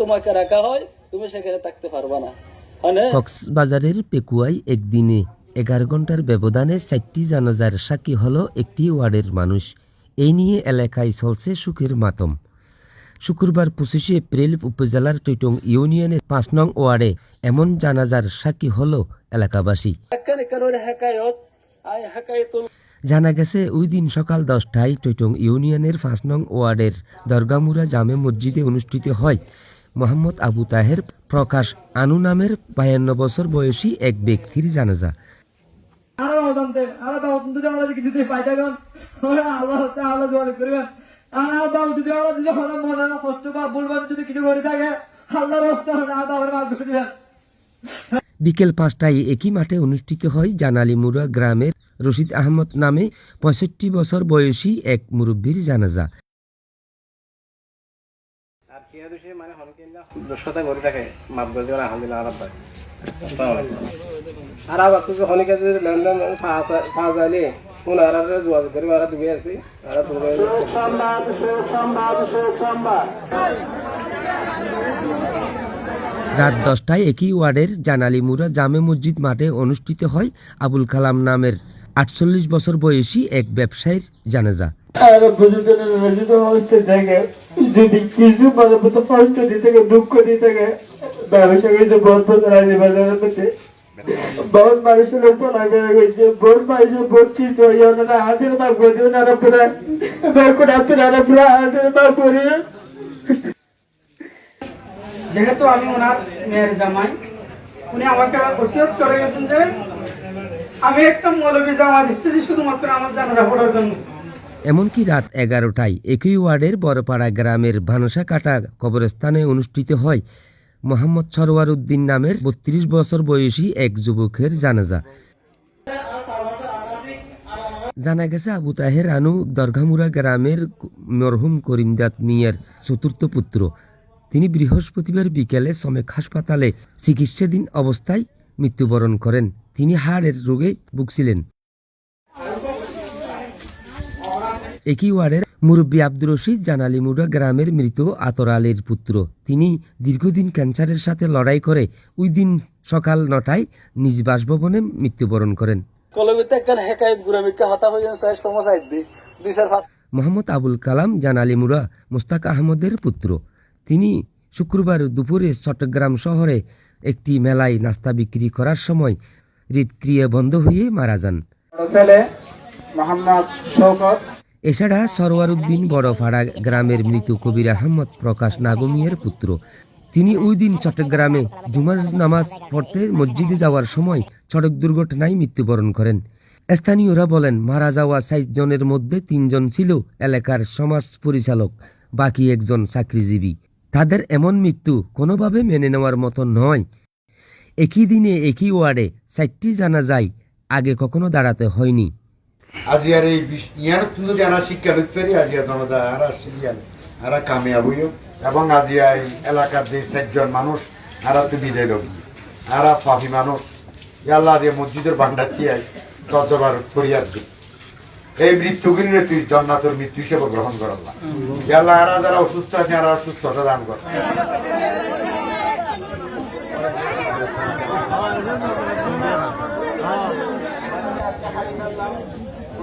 তোমাকে রাখা হয় তুমি সেখানে থাকতে পারবা না। কক্সবাজারের পেকুয়ায় একদিনে এগারো ঘণ্টার ব্যবধানে চারটি জানাজার সাক্ষী হল একটি ওয়ার্ডের মানুষ। এই নিয়ে এলাকায় চলছে সুখের মাতম। শুক্রবার পঁচিশে এপ্রিল উপজেলার টৈটং ইউনিয়নের পাঁচ নং ওয়ার্ডে এমন জানাজার সাক্ষী হল এলাকাবাসী। জানা গেছে ওই দিন সকাল দশটায় টৈটং ইউনিয়নের পাঁচ নং ওয়ার্ডের দরগামুরা জামে মসজিদে অনুষ্ঠিত হয়। মোহাম্মদ আবু তাহের প্রকাশ আনু নামের বায়ান্ন বছর বয়সী এক ব্যক্তির জানাজা। বিকেল পাঁচটায় একই মাঠে অনুষ্ঠিত হয় জানালিমুরা গ্রামের রশিদ আহমদ নামে পঁয়ষট্টি বছর বয়সী এক মুরব্বীর জানাজা। আর কি মানে হনকিল্লা করে থাকে মাপ করে দিবেন আলহামদুলিল্লাহ আর আবার তুই হনিকে যদি লেনদেন পাওয়া যায়নি কোন আর যোগাযোগ করি আর দুবে আছি আর রাত দশটায় একই ওয়ার্ডের জানালিমুরা জামে মসজিদ মাঠে অনুষ্ঠিত হয় আবুল কালাম নামের আটচল্লিশ বছর বয়সী এক ব্যবসায়ীর জানাজা। যদি কিছু মানবত কষ্ট দিয়ে থাকে, দুঃখ দিয়ে থাকে ব্যবসা বাজারের মধ্যে যেহেতু আমি ওনার মেয়ের জামাই, উনি আমাকে ওসিয়ত করে গেছেন যে, আমি একটা মৌলবী জামা দিচ্ছি শুধুমাত্র আমার জানাজা পড়ার জন্য। এমনকি রাত এগারোটায় একই ওয়ার্ডের বড়পাড়া গ্রামের ভানসা কাটা কবরস্থানে অনুষ্ঠিত হয়। মোহাম্মদ সরওয়ার উদ্দিন নামের বত্রিশ বছর বয়সী এক যুবকের জানাজা। জানা গেছে, আবু তাহের আনু দরগামুরা গ্রামের মরহুম করিমদাত মিয়ার চতুর্থ পুত্র। তিনি বৃহস্পতিবার বিকেলে সমেক হাসপাতালে চিকিৎসাধীন অবস্থায় মৃত্যুবরণ করেন। তিনি হাড়ের রোগে ভুগছিলেন। একই ওয়ার্ডের মুরব্বী আব্দুর রশিদ জানালিমুড়া গ্রামের মৃত আতর আলীর পুত্র। তিনি দীর্ঘদিন ক্যান্সারের সাথে লড়াই করে ওই দিন সকাল নটায় নিজ বাসভবনে মৃত্যুবরণ করেন। মোহাম্মদ আবুল কালাম জানালিমুরা মোস্তাক আহমদের পুত্র। তিনি শুক্রবার দুপুরে চট্টগ্রাম শহরে একটি মেলায় নাস্তা বিক্রি করার সময় হৃদক্রিয়া বন্ধ হয়ে মারা যান। ছেলে মোহাম্মদ শৌকত এছাড়া সরওয়ার উদ্দিন বড়ফাড়া গ্রামের মৃত কবির আহমদ প্রকাশ নাগমিয়ার পুত্র। তিনি ওই দিন চট্টগ্রামে জুমার নামাজ পড়তে মসজিদে যাওয়ার সময় সড়ক দুর্ঘটনায় মৃত্যুবরণ করেন। স্থানীয়রা বলেন, মারা যাওয়া ষাট জনের মধ্যে তিনজন ছিল এলাকার সমাজ পরিচালক, বাকি একজন চাকরিজীবী। তাদের এমন মৃত্যু কোনোভাবে মেনে নেওয়ার মতো নয়। একই দিনে একই ওয়ার্ডে চারটি জানা যায়, আগে কখনো দাঁড়াতে হয়নি। আজি আর এই ইয়ার তুমি যদি আনা শিক্ষা দিতে পারি আজি আর তোমরা আর সিরিয়াল আর কামিয়াব হইও। এবং আজি এই এলাকার যে চারজন মানুষ, আর তো বিদায় লোক আর পাপি মানুষ। আল্লাহ দিয়ে মসজিদের ভান্ডার দিয়ে তর্জবার করিয়ার দিই এই মৃত্যুগুলিরে তুই জন্নাতর মৃত্যু হিসেবে গ্রহণ করল্লা আল্লাহ। আর যারা অসুস্থ আছে আর অসুস্থতা দান কর।